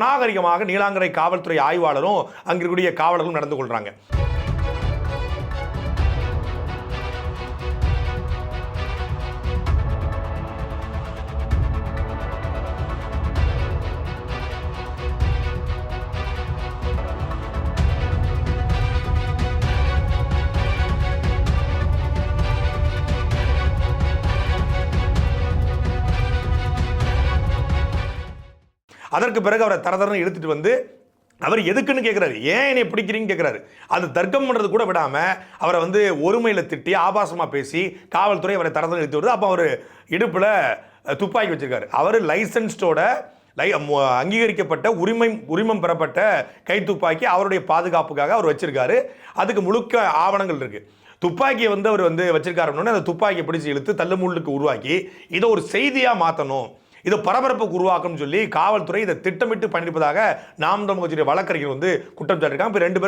நாகரிகமாக நீலாங்கரை காவல்துறை ஆய்வாளரும் அங்கிருக்கூடிய காவலர்களும் நடந்து கொள்றாங்க. அதற்கு பிறகு அவரை தரதரன்னு எடுத்துட்டு வந்து அவர் எதுக்குன்னு கேட்குறாரு ஏன் என்னை பிடிக்கிறீங்கன்னு கேட்குறாரு அது தர்க்கம் பண்ணுறது கூட விடாமல் அவரை வந்து ஒருமையில் திட்டி ஆபாசமாக பேசி காவல்துறை அவரை தரதரன்னு எழுத்து வருது அப்போ அவர் இடுப்பில் துப்பாக்கி வச்சிருக்காரு. அவர் லைசன்ஸ்டோட லை மு- அங்கீகரிக்கப்பட்ட உரிமை உரிமம் பெறப்பட்ட கை துப்பாக்கி அவருடைய பாதுகாப்புக்காக அவர் வச்சிருக்காரு. அதுக்கு முழுக்க ஆவணங்கள் இருக்குது துப்பாக்கியை வந்து அவர் வந்து வச்சிருக்காருன்னு அந்த துப்பாக்கியை பிடிச்சி இழுத்து தள்ளுமுள்ளுக்கு உருவாக்கி இதை ஒரு செய்தியாக மாற்றணும் இதை பரபரப்புக்கு உருவாக்கும் சொல்லி காவல்துறை இதை திட்டமிட்டு பண்ணியிருப்பதாக நாம் தமிழ் கட்சியுடைய வழக்கறிஞர் வந்து குற்றம் சாட்டியிருக்காங்க. இப்போ ரெண்டு பேரும்